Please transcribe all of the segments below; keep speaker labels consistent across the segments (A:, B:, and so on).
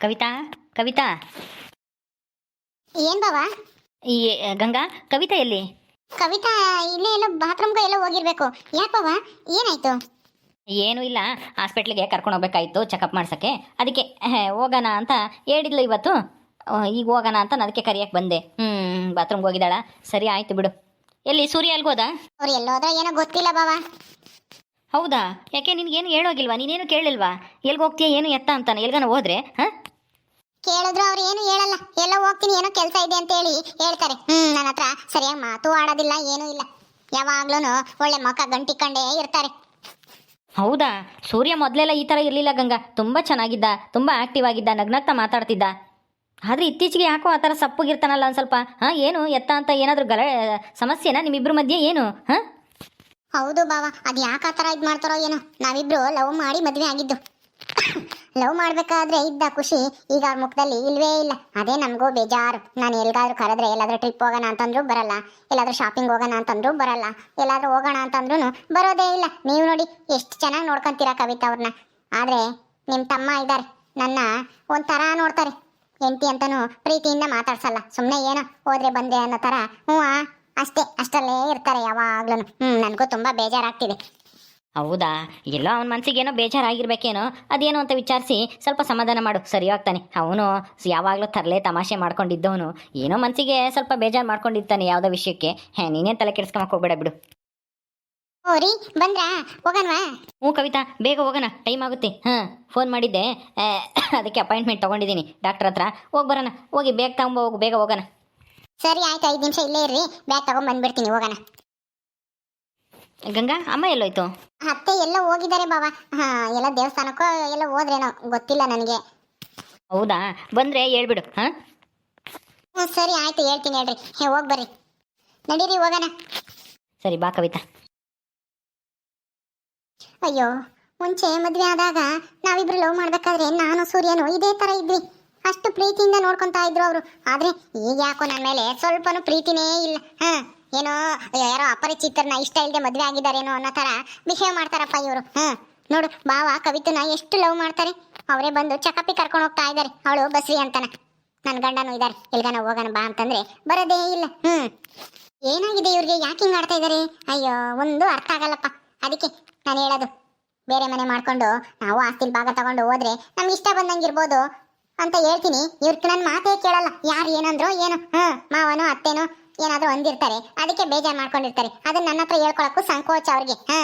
A: ಕವಿತಾ ಕವಿತಾ.
B: ಏನ್ ಬಾವಾ?
A: ಈ ಗಂಗಾ ಕವಿತಾ ಎಲ್ಲಿ?
B: ಕವಿತಾ ಇಲ್ಲೇ ಎಲ್ಲೋ ಬಾತ್ರೂಮ್ಗೆ ಎಲ್ಲೋ ಹೋಗಿರ್ಬೇಕು. ಯಾಕೆ ಬಾವಾ? ಏನಾಯ್ತು?
A: ಏನೂ ಇಲ್ಲ. ಹಾಸ್ಪಿಟ್ಲಿಗೆ ಕರ್ಕೊಂಡು ಹೋಗ್ಬೇಕಾಯ್ತು ಚೆಕಪ್ ಮಾಡ್ಸೋಕ್ಕೆ. ಅದಕ್ಕೆ ಹೋಗೋಣ ಅಂತ ಹೇಳಿದ್ಲು ಇವತ್ತು. ಈಗ ಹೋಗೋಣ ಅಂತ ನಾನು ಅದಕ್ಕೆ ಕರಿಯಕ್ಕೆ ಬಂದೆ. ಹ್ಞೂ ಬಾತ್ರೂಮ್ಗೆ ಹೋಗಿದ್ದಾಳ. ಸರಿ ಆಯ್ತು ಬಿಡು. ಎಲ್ಲಿ ಸೂರ್ಯ ಅಲ್ಗೋದ
B: ಅವ್ರು ಎಲ್ಲೋದ್ರ ಏನೋ ಗೊತ್ತಿಲ್ಲ ಬಾವ.
A: ಹೌದಾ? ಯಾಕೆ ನಿನಗೇನು ಹೇಳೋಗಿಲ್ವಾ? ನೀನೇನು ಕೇಳಿಲ್ವಾ? ಎಲ್ಗೆ ಹೋಗ್ತೀಯ ಏನು ಎತ್ತ ಅಂತಾನೆ? ಎಲ್ಗನ ಹೋದ್ರೆ ಹಾಂ?
B: ಕೇಳಿದ್ರು ಅವ್ರು ಏನು ಹೇಳಲ್ಲ. ಎಲ್ಲ ಹೋಗ್ತೀನಿ ಏನೋ ಕೆಲಸ ಇದೆ ಅಂತ ಹೇಳಿ ಹೇಳ್ತಾರೆ. ಹ್ಮ್ ನನ್ನ ಹತ್ರ ಸರಿಯಾಗಿ ಮಾತು ಆಡೋದಿಲ್ಲ ಏನೂ ಇಲ್ಲ. ಯಾವಾಗ್ಲೂ ಒಳ್ಳೆ ಮುಖ ಗಂಟಿಕೊಂಡೇ ಇರ್ತಾರೆ.
A: ಹೌದಾ? ಸೂರ್ಯ ಮೊದಲೆಲ್ಲ ಈ ಥರ ಇರಲಿಲ್ಲ ಗಂಗಾ. ತುಂಬ ಚೆನ್ನಾಗಿದ್ದ ತುಂಬ ಆಕ್ಟಿವ್ ಆಗಿದ್ದ ನಗ್ನಗ್ತಾ ಮಾತಾಡ್ತಿದ್ದ. ಆದ್ರೆ ಇತ್ತೀಚೆಗೆ ಯಾಕೋ ಆ ಥರ ಸಪ್ಪಗಿರ್ತಾನಲ್ಲ ಒಂದು ಸ್ವಲ್ಪ? ಹಾಂ ಏನು? ಎತ್ತ ಅಂತ ಏನಾದರೂ ಗಲ ಸಮಸ್ಯೆನಾ ನಿಮ್ಮಿಬ್ಬರ ಮಧ್ಯೆ ಏನು? ಹಾಂ?
B: ಹೌದು ಬಾವಾ ಅದು ಯಾಕೆ ಆ ಥರ ಇದು ಮಾಡ್ತಾರೋ ಏನೋ? ನಾವಿಬ್ರು ಲವ್ ಮಾಡಿ ಮದುವೆ ಆಗಿದ್ದು. ಲವ್ ಮಾಡ್ಬೇಕಾದ್ರೆ ಇದ್ದ ಖುಷಿ ಈಗ ಅವ್ರ ಮುಖದಲ್ಲಿ ಇಲ್ವೇ ಇಲ್ಲ. ಅದೇ ನಮಗೂ ಬೇಜಾರು. ನಾನು ಎಲ್ಗಾದ್ರೂ ಕರೆದ್ರೆ ಎಲ್ಲಾದ್ರೂ ಟ್ರಿಪ್ ಹೋಗೋಣ ಅಂತಂದ್ರೂ ಬರಲ್ಲ. ಎಲ್ಲಾದ್ರೂ ಶಾಪಿಂಗ್ ಹೋಗೋಣ ಅಂತಂದ್ರೂ ಬರಲ್ಲ. ಎಲ್ಲಾದ್ರೂ ಹೋಗೋಣ ಅಂತಂದ್ರೂ ಬರೋದೇ ಇಲ್ಲ. ನೀವು ನೋಡಿ ಎಷ್ಟು ಚೆನ್ನಾಗಿ ನೋಡ್ಕೊಂತೀರಾ ಕವಿತಾ ಅವ್ರನ್ನ ಆದರೆ ನಿಮ್ಮ ತಮ್ಮ ಇದ್ದಾರೆ ನನ್ನ ಒಂಥರ ನೋಡ್ತಾರೆ. ಹೆಂಡತಿ ಅಂತನೂ ಪ್ರೀತಿಯಿಂದ ಮಾತಾಡ್ಸಲ್ಲ. ಸುಮ್ಮನೆ ಏನೋ ಹೋದ್ರೆ ಬಂದೆ ಅನ್ನೋ ಥರ. ಹ್ಞೂ ಅಷ್ಟೇ. ಅಷ್ಟಲ್ಲೇ ಇರ್ತಾರೆ ಯಾವಾಗ್ಲೂ ಹ್ಞೂ ನನಗೂ ತುಂಬ ಬೇಜಾರಾಗ್ತಿದೆ.
A: ಹೌದಾ? ಎಲ್ಲೋ ಅವನ ಮನಸ್ಸಿಗೇನೋ ಬೇಜಾರಾಗಿರ್ಬೇಕೇನೋ? ಅದೇನು ಅಂತ ವಿಚಾರಿಸಿ ಸ್ವಲ್ಪ ಸಮಾಧಾನ ಮಾಡು. ಸರಿ ಹೋಗ್ತಾನೆ ಅವನು ಯಾವಾಗಲೂ ತರಲೆ ತಮಾಷೆ ಮಾಡ್ಕೊಂಡಿದ್ದವನು. ಏನೋ ಮನಸ್ಸಿಗೆ ಸ್ವಲ್ಪ ಬೇಜಾರು ಮಾಡ್ಕೊಂಡಿರ್ತಾನೆ ಯಾವುದೋ ವಿಷಯಕ್ಕೆ. ಹೇ ನೀನೇ ತಲೆ ಕೆಡ್ಸ್ಕೊಂಬಕ್ಕೆ ಹೋಗ್ಬೇಡ ಬಿಡು.
B: ಓರಿ ರೀ ಬಂದ್ರಾ? ಹೋಗಣವಾ
A: ಹ್ಞೂ ಕವಿತಾ ಬೇಗ ಹೋಗೋಣ. ಟೈಮ್ ಆಗುತ್ತೆ. ಹಾಂ ಫೋನ್ ಮಾಡಿದ್ದೆ. ಅದಕ್ಕೆ ಅಪಾಯಿಂಟ್ಮೆಂಟ್ ತೊಗೊಂಡಿದ್ದೀನಿ. ಡಾಕ್ಟರ್ ಹತ್ರ. ಹೋಗಿ ಬರೋಣ. ಹೋಗಿ ಬೇಗ ತಗೊಂಬ ಹೋಗು. ಬೇಗ ಹೋಗೋಣ.
B: ಸರಿ ಆಯ್ತು ಐದು ನಿಮಿಷ ಇಲ್ಲೇ ಇರ್ರಿ. ಬ್ಯಾಗ್ ತಗೊಂಡ್ ಬಂದ್ಬಿಡ್ತೀನಿ ಹೋಗೋಣ.
A: ಗಂಗಾ ಅಮ್ಮ ಎಲ್ಲೋಯ್ತು?
B: ಅತ್ತೆ ಎಲ್ಲ ಹೋಗಿದ್ದಾರೆ ಬಾವ. ಹಾ ಎಲ್ಲ ದೇವಸ್ಥಾನಕ್ಕೋ ಎಲ್ಲ ಹೋದ್ರೇನೋ ಗೊತ್ತಿಲ್ಲ ನನಗೆ.
A: ಹೌದಾ? ಬಂದ್ರೆ ಹೇಳ್ಬಿಡು ಹಾಂ?
B: ಸರಿ ಆಯ್ತು ಹೇಳ್ತೀನಿ ಹೇಳ್ರಿ. ಹೇ ಹೋಗಿ ಬರ್ರಿ. ನಡೀರಿ ಹೋಗೋಣ.
A: ಸರಿ ಬಾ ಕವಿತಾ.
B: ಅಯ್ಯೋ ಮುಂಚೆ ಮದ್ವೆ ಆದಾಗ ನಾವಿಬ್ರು ಲವ್ ಮಾಡ್ಬೇಕಾದ್ರೆ ನಾನು ಸೂರ್ಯನು ಇದೇ ತರ ಇದ್ವಿ. ಅಷ್ಟು ಪ್ರೀತಿಯಿಂದ ನೋಡ್ಕೊಂತಾ ಇದ್ರು ಅವರು. ಆದ್ರೆ ಈಗ ಯಾಕೋ ನನ್ನ ಮೇಲೆ ಸ್ವಲ್ಪನೂ ಪ್ರೀತಿನೇ ಇಲ್ಲ ಹಾ? ಏನೋ ಯಾರೋ ಅಪರಿಚಿತರನ್ನ ಇಷ್ಟ ಇಲ್ಲದೆ ಮದ್ವೆ ಆಗಿದ್ದಾರೇನೋ ಅನ್ನೋ ತರ ಬಿಹೇವ್ ಮಾಡ್ತಾರಪ್ಪ ಇವರು. ಹ್ಮ್, ನೋಡು ಬಾವ ಕವಿತನ ಎಷ್ಟು ಲವ್ ಮಾಡ್ತಾರೆ. ಅವರೇ ಬಂದು ಚಕಪಿ ಕರ್ಕೊಂಡು ಹೋಗ್ತಾ ಇದ್ದಾರೆ. ಅವಳು ಬಸ್ರಿ ಅಂತಾನ. ನನ್ನ ಗಂಡನೂ ಇದ್ದಾರೆ. ಎಲ್ಗನ ಹೋಗನ ಬಾ ಅಂತಂದ್ರೆ ಬರೋದೇ ಇಲ್ಲ. ಹ್ಮ್. ಏನಾಗಿದೆ ಇವ್ರಿಗೆ? ಯಾಕೆ ಹಿಂಗ್ ಆಡ್ತಾ ಇದಾರೆ ಅಯ್ಯೋ, ಒಂದು ಅರ್ಥ ಆಗಲ್ಲಪ್ಪ. ಅದಕ್ಕೆ ನಾನು ಹೇಳೋದು. ಬೇರೆ ಮನೆ ಮಾಡ್ಕೊಂಡು ನಾವು ಆಸ್ತಿಲ್ ಭಾಗ ತಗೊಂಡು ಹೋದ್ರೆ ನಮ್ಗೆ ಇಷ್ಟ ಬಂದಂಗೆ ಇರ್ಬೋದು ಅಂತ ಹೇಳ್ತೀನಿ. ಇವ್ರಿಗೆ ನನ್ನ ಮಾತೇ ಕೇಳಲ್ಲ. ಯಾರು ಏನಂದ್ರು ಏನು. ಹ್ಮ್, ಮಾವನೋ, ಅತ್ತೆನೋ. ಏನಾದ್ರೂ ಹೊಂದಿರ್ತಾರೆ ಅದಕ್ಕೆ ಬೇಜಾರು ಮಾಡ್ಕೊಂಡಿರ್ತಾರೆ. ಅದನ್ನ ನನ್ನ ಹತ್ರ ಹೇಳ್ಕೊಳಕ್ಕೂ ಸಂಕೋಚ ಅವ್ರಿಗೆ ಹಾ.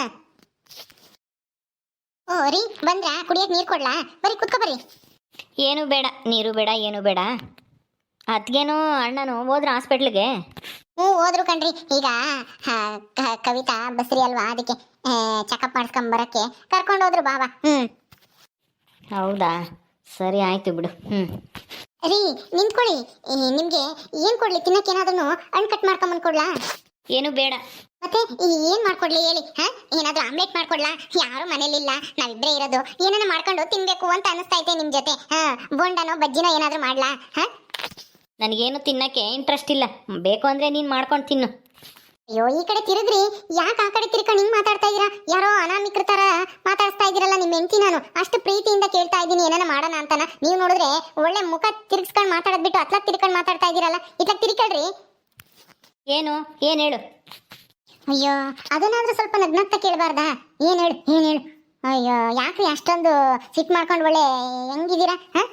B: ಓ ರೀ ಬಂದ್ರಾ? ಕುಡಿಯಕ್ ನೀರು ಕೊಡ್ಲಾ? ಬರಿ ಕುತ್ಕೋ ಬರ್ರಿ.
A: ಏನು ಬೇಡ ನೀರು ಬೇಡ ಏನು ಬೇಡ. ಅದ್ಗೇನು ಅಣ್ಣನು ಹೋದ್ರ ಹಾಸ್ಪಿಟ್ಲಿಗೆ.
B: ಹ್ಞೂ ಹೋದ್ರು ಕಣ್ರಿ. ಈಗ ಆ, ಕ- ಕವಿತಾ ಬಸ್ರಿ ಅಲ್ವಾ ಅದಕ್ಕೆ ಚೆಕಪ್ ಮಾಡಿಸ್ಕೊಂಡ್ ಬರಕ್ಕೆ ಕರ್ಕೊಂಡು ಹೋದ್ರು ಬಾಬಾ ಹ್ಮ್.
A: ಹೌದಾ? ಸರಿ ಆಯ್ತು ಬಿಡು ಹ್ಞೂ
B: ರೀ ನಿಂತ್ಕೊಳ್ಳಿ. ಈ, ನಿಮ್ಗೆ ಏನ್ ಕೊಡ್ಲಿ? ತಿನ್ನಕ್ಕೆ ಏನಾದ್ರೂ ಹಣ್ಣು ಕಟ್ ಮಾಡ್ಕೊಂಡ್ ಬಂದ್ ಕೊಡ್ಲಾ?
A: ಏನು ಬೇಡ.
B: ಮತ್ತೆ ಈ ಏನ್ ಮಾಡ್ಕೊಡ್ಲಿ ಹೇಳಿ ಹಾ? ಏನಾದ್ರೂ ಆಮ್ಲೆಟ್ ಮಾಡ್ಕೊಡ್ಲಾ? ಯಾರು ಮನೇಲಿಲ್ಲ ನಾವಿಬ್ರೇ ಇರೋದು. ಏನಾನ ಮಾಡ್ಕೊಂಡು ತಿನ್ಬೇಕು ಅಂತ ಅನಿಸ್ತಾ ಐತೆ ನಿಮ್ ಜೊತೆ. ಹಾ ಬೋಂಡನೋ ಬಜ್ಜಿನೋ ಏನಾದ್ರೂ ಮಾಡ್ಲಾ? ಹಾ?
A: ನನಗೇನು ತಿನ್ನಕ್ಕೆ ಇಂಟ್ರೆಸ್ಟ್ ಇಲ್ಲ. ಬೇಕು ಅಂದ್ರೆ ನೀನು ಮಾಡ್ಕೊಂಡು ತಿನ್ನು.
B: ಅಯ್ಯೋ ಈ ಕಡೆ ತಿರುಗ್ರಿ. ಯಾಕೆ ಆ ಕಡೆ ತಿರ್ಕೊಂಡು ಹಿಂಗ್ ಮಾತಾಡ್ತಾ ಇದೀರಾ? ಯಾರೋ ಅನಾಮಿಕ್ರ ತರ ಮಾತಾಡ್ತಾ ಇದೀರಲ್ಲ ನಿಮ್ಮ ಹೆಂಡತಿ ನಾನು. ಅಷ್ಟು ಪ್ರೀತಿಯಿಂದ ಕೇಳ್ತಾ ಇದ್ದೀನಿ ಏನಾನ ಮಾಡೋಣ ಅಂತಾನ? ನೀವು ನೋಡಿದ್ರೆ ಒಳ್ಳೆ ಮುಖ ತಿರ್ಗಿಸ್ಕೊಂಡು ಮಾತಾಡೋದ್ ಬಿಟ್ಟು ಅತ್ಲಕ್ ತಿರ್ಕೊಂಡು ಮಾತಾಡ್ತಾ ಇದೀರಲ್ಲ? ಇತ್ಲಕ್ ತಿರ್ಕೊಳ್ರಿ
A: ಏನು? ಏನು ಹೇಳು?
B: ಅಯ್ಯೋ ಅದನ್ನಾದ್ರೂ ಸ್ವಲ್ಪ ನಗ್ನಾಗ್ತ ಕೇಳಬಾರ್ದಾ? ಏನ್ ಹೇಳು ಏನ್ ಹೇಳು? ಅಯ್ಯೋ ಯಾಕ್ರಿ ಅಷ್ಟೊಂದು ಸಿಟ್ ಮಾಡ್ಕೊಂಡು ಒಳ್ಳೆ ಹೆಂಗಿದ್ದೀರಾ ಹಾ?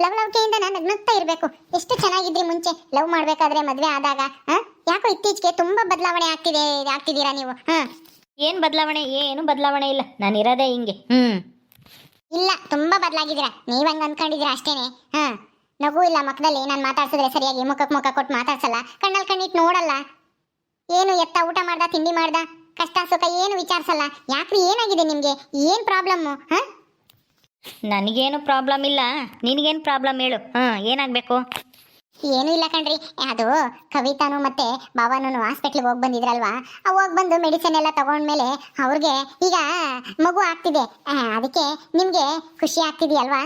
B: ಲವ್ ಲವ್ಕೆಯಿಂದ ನಾನು ನಗ್ನಗ್ತಾ ಇರಬೇಕು. ಎಷ್ಟು ಚೆನ್ನಾಗಿದ್ರಿ ಮುಂಚೆ. ಲವ್ ಮಾಡಬೇಕಾದ್ರೆ ಮದ್ವೆ ಆದಾಗ ಯಾಕೋ ಇತ್ತೀಚೆಗೆ ತುಂಬಾ ಬದಲಾವಣೆ ಆಗ್ತಿದೆ ಆಗ್ತಿದ್ದೀರಾ ನೀವು ಹಾ?
A: ಏನು ಬದಲಾವಣೆ? ಏನು ಬದಲಾವಣೆ ಇಲ್ಲ. ನಾನು ಇರೋದೇ ಹಿಂಗೆ. ಹ್ಮ್.
B: ಇಲ್ಲ ತುಂಬಾ ಬದಲಾಗಿದ್ದೀರಾ. ನೀವ್ ಹಂಗ ಅನ್ಕೊಂಡಿದ್ದೀರಾ ಅಷ್ಟೇನೆ ಹಾ? ನಗು ಇಲ್ಲ ಮಕ್ಕದಲ್ಲಿ ನಾನು ಮಾತಾಡ್ಸಿದ್ರೆ ಸರಿಯಾಗಿ ಮುಖಕ್ಕೆ ಮುಖ ಕೊಟ್ಟು ಮಾತಾಡ್ಸಲ್ಲ. ಕಣ್ಣಲ್ಲಿ ಕಣ್ಣಿಟ್ಟು ನೋಡಲ್ಲ. ಏನು ಎತ್ತ ಊಟ ಮಾಡ್ದ ತಿಂಡಿ ಮಾಡ್ದ? ಕಷ್ಟ ಸುಖ ಏನು ವಿಚಾರಿಸಲ್ಲ. ಯಾಕ್ರಿ ಏನಾಗಿದೆ ನಿಮ್ಗೆ? ಏನ್ ಪ್ರಾಬ್ಲಮ್ಮು ಹಾ?
A: ನನಗೇನು ಪ್ರಾಬ್ಲಮ್ ಇಲ್ಲ. ನಿನಗೇನು ಪ್ರಾಬ್ಲಮ್ ಹೇಳು. ಹಾಂ, ಏನಾಗಬೇಕು?
B: ಏನೂ ಇಲ್ಲ ಕಣ್ರಿ. ಅದು ಕವಿತಾನು ಮತ್ತೆ ಬಾಬಾನು ಹಾಸ್ಪಿಟ್ಲಿಗೆ ಹೋಗಿ ಬಂದಿದ್ರಲ್ವಾ? ಹೋಗಿ ಬಂದು ಮೆಡಿಸಿನ್ ಎಲ್ಲ ತಗೊಂಡ್ಮೇಲೆ ಅವ್ರಿಗೆ ಈಗ ಮಗು ಆಗ್ತಿದೆ. ಅದಕ್ಕೆ ನಿಮಗೆ ಖುಷಿ ಆಗ್ತಿದೆಯಲ್ವಾ?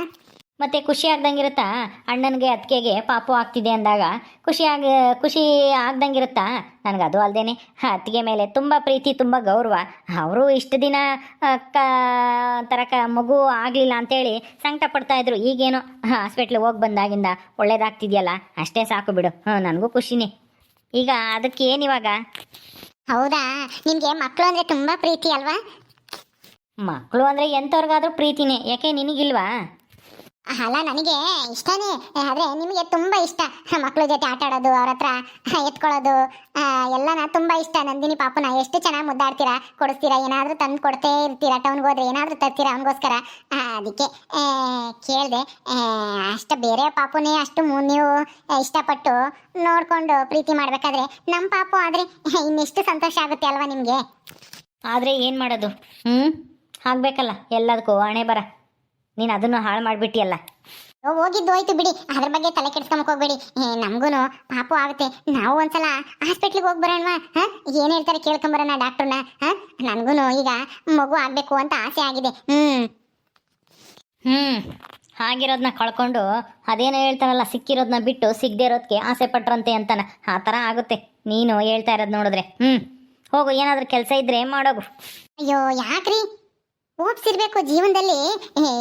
A: ಮತ್ತೆ ಖುಷಿ ಆಗ್ದಂಗಿರುತ್ತಾ? ಅಣ್ಣನಿಗೆ ಅತ್ತಿಗೆಗೆ ಪಾಪು ಆಗ್ತಿದೆ ಅಂದಾಗ ಖುಷಿ ಆಗ ಖುಷಿ ಆಗ್ದಂಗಿರುತ್ತಾ? ನನಗೆ ಅದು ಅಲ್ಲದೇನೆ ಅತ್ತಿಗೆ ಮೇಲೆ ತುಂಬ ಪ್ರೀತಿ ತುಂಬ ಗೌರವ. ಅವರು ಇಷ್ಟು ದಿನ ಆ, ಕ ಮಗು ಆಗಲಿಲ್ಲ ಅಂತೇಳಿ ಸಂಕಟ ಪಡ್ತಾ ಇದ್ರು. ಈಗೇನೋ ಹಾಸ್ಪಿಟ್ಲಿಗೆ ಹೋಗಿ ಬಂದಾಗಿಂದ ಒಳ್ಳೇದಾಗ್ತಿದೆಯಲ್ಲ? ಅಷ್ಟೇ ಸಾಕು ಬಿಡು. ಹಾಂ ನನಗೂ ಖುಷಿನೇ. ಈಗ ಅದಕ್ಕೆ ಏನಿವಾಗ
B: ಹೌದಾ? ನಿಮಗೆ ಮಕ್ಕಳು ಅಂದರೆ ತುಂಬ ಪ್ರೀತಿ ಅಲ್ವಾ?
A: ಮಕ್ಕಳು ಅಂದರೆ ಎಂಥವ್ರಿಗಾದ್ರೂ ಪ್ರೀತಿನೇ. ಯಾಕೆ ನಿನಗಿಲ್ವಾ?
B: ಅಲ್ಲ ನನಗೆ ಇಷ್ಟನೇ. ಆದರೆ ನಿಮಗೆ ತುಂಬಾ ಇಷ್ಟ. ಮಕ್ಕಳ ಜೊತೆ ಆಟ ಆಡೋದು ಅವ್ರ ಹತ್ರ ಎತ್ಕೊಳ್ಳೋದು ಎಲ್ಲನ ತುಂಬಾ ಇಷ್ಟ. ನಂದಿನಿ ಪಾಪುನ ಎಷ್ಟು ಚೆನ್ನಾಗಿ ಮುದ್ದಾಡ್ತೀರಾ ಕೊಡಿಸ್ತೀರಾ ಏನಾದ್ರೂ ತಂದು ಕೊಡ್ತೇ ಇರ್ತೀರಾ ಟೌನ್ಗೆ ಹೋದ್ರೆ ಏನಾದ್ರೂ ತರ್ತೀರಾ ಅವನಿಗೋಸ್ಕರ? ಅದಕ್ಕೆ ಕೇಳಿದೆ ಅಷ್ಟು ಬೇರೆ ಪಾಪುನೇ ಅಷ್ಟು ಮು- ನೀವು ಇಷ್ಟಪಟ್ಟು ನೋಡ್ಕೊಂಡು ಪ್ರೀತಿ ಮಾಡಬೇಕಾದ್ರೆ ನಮ್ಮ ಪಾಪು ಆದ್ರೆ ಇನ್ನೆಷ್ಟು ಸಂತೋಷ ಆಗುತ್ತೆ ಅಲ್ವಾ ನಿಮಗೆ?
A: ಆದರೆ ಏನು ಮಾಡೋದು? ಹ್ಞೂ ಆಗಬೇಕಲ್ಲ ಎಲ್ಲದಕ್ಕೂ ಹಣೆ ಬರ. ನೀನು ಅದನ್ನು ಹಾಳು ಮಾಡಿಬಿಟ್ಟಿಯಲ್ಲ.
B: ಹೋಗಿದ್ದು ಹೋಯ್ತು ಬಿಡಿ. ಅದ್ರ ಬಗ್ಗೆ ತಲೆ ಕೆಡ್ಸ್ಕೊಂಬಕ್ ಹೋಗ್ಬೇಡಿ. ನಮಗೂ ಪಾಪು ಆಗುತ್ತೆ. ನಾವು ಒಂದ್ಸಲ ಹಾಸ್ಪಿಟ್ಲಿಗೆ ಹೋಗಿ ಬರೋಣವಾ? ಹಾ? ಏನ್ ಹೇಳ್ತಾರೆ ಕೇಳ್ಕೊಂಬರೋಣ ಡಾಕ್ಟರ್ನ? ಹಾ? ನನ್ಗೂ ಈಗ ಮಗು ಆಗ್ಬೇಕು ಅಂತ ಆಸೆ ಆಗಿದೆ. ಹ್ಮ್.
A: ಹ್ಞೂ ಆಗಿರೋದನ್ನ ಕಳ್ಕೊಂಡು ಅದೇನೋ ಹೇಳ್ತಾರಲ್ಲ ಸಿಕ್ಕಿರೋದನ್ನ ಬಿಟ್ಟು ಸಿಗದೆ ಇರೋದಕ್ಕೆ ಆಸೆ ಪಟ್ರಂತೆ ಅಂತಾನ. ಆ ಥರ ಆಗುತ್ತೆ. ನೀನು ಹೇಳ್ತಾ ಇರೋದು ನೋಡಿದ್ರೆ. ಹ್ಞೂ ಹೋಗು ಏನಾದರೂ ಕೆಲಸ ಇದ್ದರೆ ಮಾಡೋಗು.
B: ಅಯ್ಯೋ ಯಾಕ್ರಿ? ಓಪ್ಸಿರ್ಬೇಕು ಜೀವನದಲ್ಲಿ.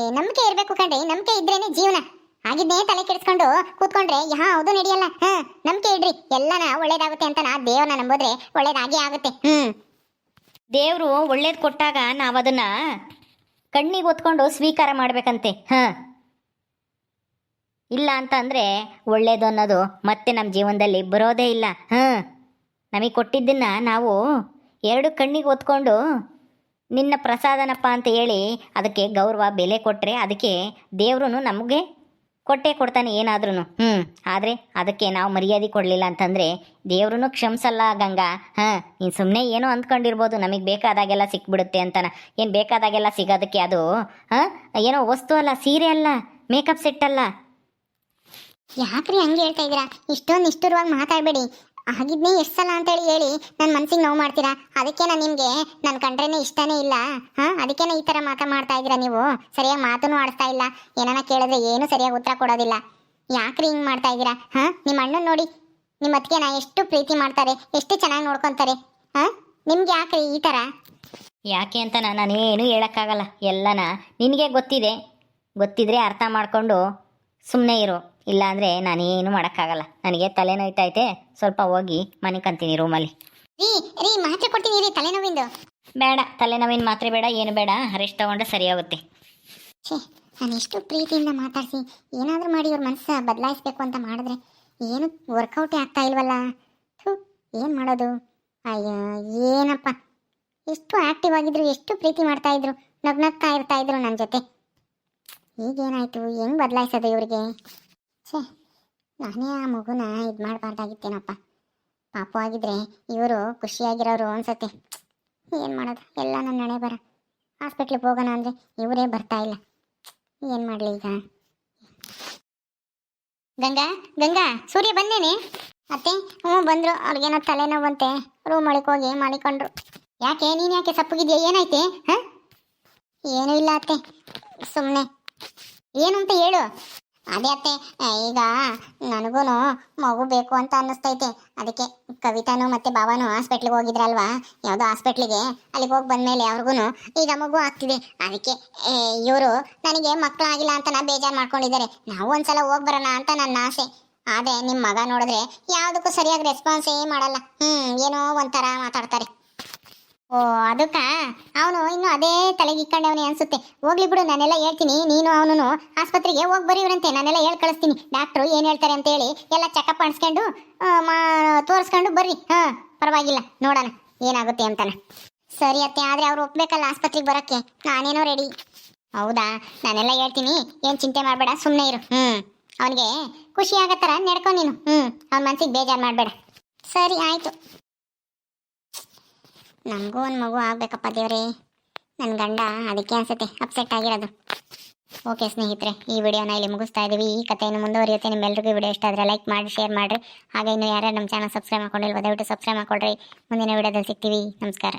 B: ನಂಬಿಕೆ ಇರಬೇಕು ಕಣ್ರಿ, ನಂಬಿಕೆ ಇದ್ರೇನೆ ಜೀವನ. ಆಗಿದ್ದೇ ತಲೆ ಕೆಡಿಸ್ಕೊಂಡು ಕೂತ್ಕೊಂಡ್ರೆ ಯಾವುದು ನಡೆಯಲ್ಲ. ಹಾ, ನಂಬಿಕೆ ಇಡ್ರಿ, ಎಲ್ಲನ ಒಳ್ಳೇದಾಗುತ್ತೆ ಅಂತ ನಾ ದೇವ್ರನ್ನ ನಂಬೋದ್ರೆ ಒಳ್ಳೇದಾಗೇ ಆಗುತ್ತೆ. ಹ್ಮ್.
A: ದೇವರು ಒಳ್ಳೇದು ಕೊಟ್ಟಾಗ ನಾವು ಅದನ್ನ ಕಣ್ಣಿಗೆ ಒತ್ಕೊಂಡು ಸ್ವೀಕಾರ ಮಾಡಬೇಕಂತೆ. ಹ. ಇಲ್ಲ ಅಂತ ಅಂದರೆ ಒಳ್ಳೇದು ಅನ್ನೋದು ಮತ್ತೆ ನಮ್ಮ ಜೀವನದಲ್ಲಿ ಬರೋದೇ ಇಲ್ಲ. ಹಾಂ. ನಮಗೆ ಕೊಟ್ಟಿದ್ದನ್ನು ನಾವು ಎರಡು ಕಣ್ಣಿಗೆ ಒತ್ಕೊಂಡು ನಿನ್ನ ಪ್ರಸಾದನಪ್ಪ ಅಂತ ಹೇಳಿ ಅದಕ್ಕೆ ಗೌರವ ಬೆಲೆ ಕೊಟ್ಟರೆ ಅದಕ್ಕೆ ದೇವ್ರೂ ನಮಗೆ ಕೊಟ್ಟೇ ಕೊಡ್ತಾನೆ ಏನಾದ್ರೂ ಹ್ಞೂ ಆದರೆ ಅದಕ್ಕೆ ನಾವು ಮರ್ಯಾದೆ ಕೊಡಲಿಲ್ಲ ಅಂತಂದರೆ ದೇವ್ರೂ ಕ್ಷಮಿಸಲ್ಲ ಗಂಗಾ. ಹಾಂ, ನೀನು ಸುಮ್ಮನೆ ಏನೋ ಅಂದ್ಕೊಂಡಿರ್ಬೋದು, ನಮಗೆ ಬೇಕಾದಾಗೆಲ್ಲ ಸಿಕ್ಬಿಡುತ್ತೆ ಅಂತಾನ. ಏನು ಬೇಕಾದಾಗೆಲ್ಲ ಸಿಗೋದಕ್ಕೆ ಅದು, ಹಾಂ, ಏನೋ ವಸ್ತು ಅಲ್ಲ, ಸೀರೆ ಅಲ್ಲ, ಮೇಕಪ್ ಸೆಟ್ ಅಲ್ಲ.
B: ಯಾಕ್ರಿ ಹಂಗೆ ಹೇಳ್ತಾ ಇದ್ದೀರಾ? ಇಷ್ಟೊಂದು ನಿಷ್ಠುರವಾಗಿ ಮಾತಾಡಬೇಡಿ. ಆಗಿದ್ನೇ ಎಷ್ಟು ಸಲ ಅಂತೇಳಿ ಹೇಳಿ ನನ್ನ ಮನ್ಸಿಗೆ ನೋವು ಮಾಡ್ತೀರಾ? ಅದಕ್ಕೆ ನಾನು ನಿಮಗೆ ನನ್ನ ಕಂಡ್ರೇನೆ ಇಷ್ಟನೇ ಇಲ್ಲ. ಹಾಂ ಅದಕ್ಕೇನೆ ಈ ಥರ ಮಾತ ಮಾಡ್ತಾ ಇದ್ದೀರಾ ನೀವು? ಸರಿಯಾಗಿ ಮಾತನ್ನು ಆಡಿಸ್ತಾ ಇಲ್ಲ. ಏನಾನ ಕೇಳಿದ್ರೆ ಏನೂ ಸರಿಯಾಗಿ ಉತ್ತರ ಕೊಡೋದಿಲ್ಲ. ಯಾಕ್ರಿ ಹಿಂಗೆ ಮಾಡ್ತಾ ಇದ್ದೀರಾ? ಹಾಂ ನಿಮ್ಮ ಅಣ್ಣನ ನೋಡಿ. ನಿಮ್ಮ ಅತ್ತಿಗೆನ ಎಷ್ಟು ಪ್ರೀತಿ ಮಾಡ್ತಾರೆ, ಎಷ್ಟು ಚೆನ್ನಾಗಿ ನೋಡ್ಕೊತಾರೆ. ಹಾಂ, ನಿಮ್ಗೆ ಯಾಕ್ರಿ ಈ ಥರ
A: ಯಾಕೆ ಅಂತ ನಾನೇನು ಹೇಳೋಕ್ಕಾಗಲ್ಲ. ಎಲ್ಲನ ನಿನಗೆ ಗೊತ್ತಿದೆ. ಗೊತ್ತಿದ್ರೆ ಅರ್ಥ ಮಾಡಿಕೊಂಡು ಸುಮ್ಮನೆ ಇರು. ಇಲ್ಲಾಂದರೆ ನಾನೇನು ಮಾಡೋಕ್ಕಾಗಲ್ಲ. ನನಗೆ ತಲೆನೋಯ್ತೈತೆ ಸ್ವಲ್ಪ ಹೋಗಿ ಮನೆ ಕಂತೀನಿ ರೂಮಲ್ಲಿ.
B: ರೀ ರೀ ಮಾತ್ರೆ ಕೊಡ್ತೀನಿ ರೀ ತಲೆನೋವಿಂದು.
A: ಬೇಡ ತಲೆನೋವಿನ ಮಾತ್ರೆ ಬೇಡ ಏನು ಬೇಡ. ರೆಸ್ಟ್ ತಗೊಂಡ್ರೆ ಸರಿಯಾಗುತ್ತೆ.
B: ಛೇ ನಾನು ಎಷ್ಟು ಪ್ರೀತಿಯಿಂದ ಮಾತಾಡಿಸಿ. ಏನಾದರೂ ಮಾಡಿ ಇವ್ರ ಮನಸ್ಸು ಬದಲಾಯಿಸ್ಬೇಕು ಅಂತ ಮಾಡಿದ್ರೆ ಏನು ವರ್ಕೌಟೇ ಆಗ್ತಾ ಇಲ್ವಲ್ಲ. ಥು ಏನು ಮಾಡೋದು? ಅಯ್ಯೋ ಏನಪ್ಪ. ಎಷ್ಟು ಆಕ್ಟಿವ್ ಆಗಿದ್ರು ಎಷ್ಟು ಪ್ರೀತಿ ಮಾಡ್ತಾಯಿದ್ರು ನಗ್ನಗ್ತಾ ಇರ್ತಾ ಇದ್ರು ನನ್ನ ಜೊತೆ. ಈಗೇನಾಯ್ತು? ಹೆಂಗೆ ಬದಲಾಯಿಸೋದು ಇವ್ರಿಗೆ? ಛೇ, ನಾನೇ ಆ ಮಗುನ ಇದು ಮಾಡಬಾರ್ದಾಗಿತ್ತೇನಪ್ಪ. ಪಾಪು ಆಗಿದ್ರೆ ಇವರು ಖುಷಿಯಾಗಿರೋರು ಅನ್ಸತ್ತೆ. ಏನು ಮಾಡೋದು? ಎಲ್ಲ ನನ್ನ ನಡೆ ಬರ. ಹಾಸ್ಪಿಟ್ಲಿಗೆ ಹೋಗೋಣ ಅಂದರೆ ಇವರೇ ಬರ್ತಾ ಇಲ್ಲ. ಏನು ಮಾಡಲಿ ಈಗ? ಗಂಗಾ ಗಂಗಾ, ಸೂರ್ಯ ಬಂದೇನೆ? ಅತ್ತೆ, ಹ್ಞೂ, ಬಂದ್ರು. ಅವ್ರಿಗೇನೋ ತಲೆನೋವಂತೆ. ರೂಮ್ ಒಳಗೆ ಹೋಗಿ ಮಾಡಿಕೊಂಡ್ರು. ಯಾಕೆ, ನೀನು ಯಾಕೆ ಸಪ್ಪಗಿದ್ಯಾ? ಏನೈತೆ ಹಾಂ? ಏನೂ ಇಲ್ಲ ಅತ್ತೆ. ಸುಮ್ಮನೆ ಏನು ಅಂತ ಹೇಳು. ಅದೇ ಈಗ ನನಗೂ ಮಗು ಬೇಕು ಅಂತ ಅನ್ನಿಸ್ತೈತೆ. ಅದಕ್ಕೆ ಕವಿತಾನು ಮತ್ತೆ ಬಾಬಾನು ಹಾಸ್ಪಿಟ್ಲಿಗೆ ಹೋಗಿದ್ರಲ್ವಾ? ಯಾವುದೋ ಹಾಸ್ಪಿಟ್ಲಿಗೆ. ಅಲ್ಲಿಗೆ ಹೋಗಿ ಬಂದ್ಮೇಲೆ ಅವ್ರಿಗೂ ಈಗ ಮಗು ಆಗ್ತಿದೆ. ಅದಕ್ಕೆ ಇವರು ನನಗೆ ಮಕ್ಕಳಾಗಿಲ್ಲ ಅಂತ ನಾ ಬೇಜಾರು ಮಾಡ್ಕೊಂಡಿದ್ದಾರೆ. ನಾವು ಒಂದ್ಸಲ ಹೋಗಿ ಬರೋಣ ಅಂತ ನನ್ನ ಆಸೆ. ಆದರೆ ನಿಮ್ಮ ಮಗ ನೋಡಿದ್ರೆ ಯಾವುದಕ್ಕೂ ಸರಿಯಾಗಿ ರೆಸ್ಪಾನ್ಸೇ ಮಾಡಲ್ಲ. ಹ್ಮ್, ಏನೋ ಒಂಥರ ಮಾತಾಡ್ತಾರೆ. ಓ, ಅದಕ್ಕ ಅವನು ಇನ್ನು ಅದೇ ತಲೆಗೆ ಇಕ್ಕಂಡವನೇ ಅನ್ಸುತ್ತೆ. ಹೋಗ್ಲಿ ಬಿಡು, ನಾನೆಲ್ಲ ಹೇಳ್ತೀನಿ. ನೀನು ಅವನು ಆಸ್ಪತ್ರೆಗೆ ಹೋಗಿ ಬರೀವ್ರಂತೆ. ನಾನೆಲ್ಲ ಹೇಳಿ ಕಳಿಸ್ತೀನಿ. ಡಾಕ್ಟ್ರು ಏನು ಹೇಳ್ತಾರೆ ಅಂತ ಹೇಳಿ ಎಲ್ಲ ಚೆಕಪ್ ಮಾಡಿಸ್ಕೊಂಡು ತೋರಿಸ್ಕೊಂಡು ಬರ್ರಿ. ಹಾ, ಪರವಾಗಿಲ್ಲ, ನೋಡೋಣ, ಏನಾಗುತ್ತೆ ಅಂತಾನೆ. ಸರಿ ಅತ್ತೆ, ಆದ್ರೆ ಅವ್ರು ಒಪ್ಬೇಕಲ್ಲ ಆಸ್ಪತ್ರೆಗೆ ಬರೋಕ್ಕೆ? ನಾನೇನೋ ರೆಡಿ ಹೌದಾ? ನಾನೆಲ್ಲ ಹೇಳ್ತೀನಿ. ಏನು ಚಿಂತೆ ಮಾಡಬೇಡ ಸುಮ್ಮನೆ ಇರು. ಹ್ಮ್. ಅವನಿಗೆ ಖುಷಿ ಆಗೋ ಥರ ನಡ್ಕೊ ನೀನು. ಹ್ಮ್. ಅವ್ನ ಮನ್ಸಿಗೆ ಬೇಜಾರು ಮಾಡಬೇಡ. ಸರಿ, ಆಯ್ತು. ನನಗೂ ಒಂದು ಮಗು ಆಗಬೇಕಪ್ಪ ದೇವ್ರಿ. ನನ್ನ ಗಂಡ ಅದಕ್ಕೆ ಅನ್ಸುತ್ತೆ ಅಪ್ಸೆಟ್ ಆಗಿರೋದು. ಓಕೆ ಸ್ನೇಹಿತರೆ, ಈ ವಿಡಿಯೋನ ಇಲ್ಲಿ ಮುಗಿಸ್ತಾ ಇದ್ದೀವಿ ಈ ಕಥೆಯನ್ನು ಮುಂದುವರಿಯುತ್ತೆ. ನಿಮ್ಮೆಲ್ಲರಿಗೂ ವಿಡಿಯೋ ಇಷ್ಟ ಆದರೆ ಲೈಕ್ ಮಾಡಿ ಶೇರ್ ಮಾಡಿರಿ. ಹಾಗೆ ಇನ್ನು ಯಾರ್ಯಾರು ನಮ್ಮ ಚಾನಲ್ ಸಬ್ಸ್ಕ್ರೈಬ್ ಮಾಡ್ಕೊಂಡಿಲ್ವ, ದಯವಿಟ್ಟು ಸಬ್ಸ್ಕ್ರೈಬ್ ಮಾಡ್ಕೊಳ್ರಿ. ಮುಂದಿನ ವಿಡಿಯೋದಲ್ಲಿ ಸಿಗ್ತೀವಿ. ನಮಸ್ಕಾರ.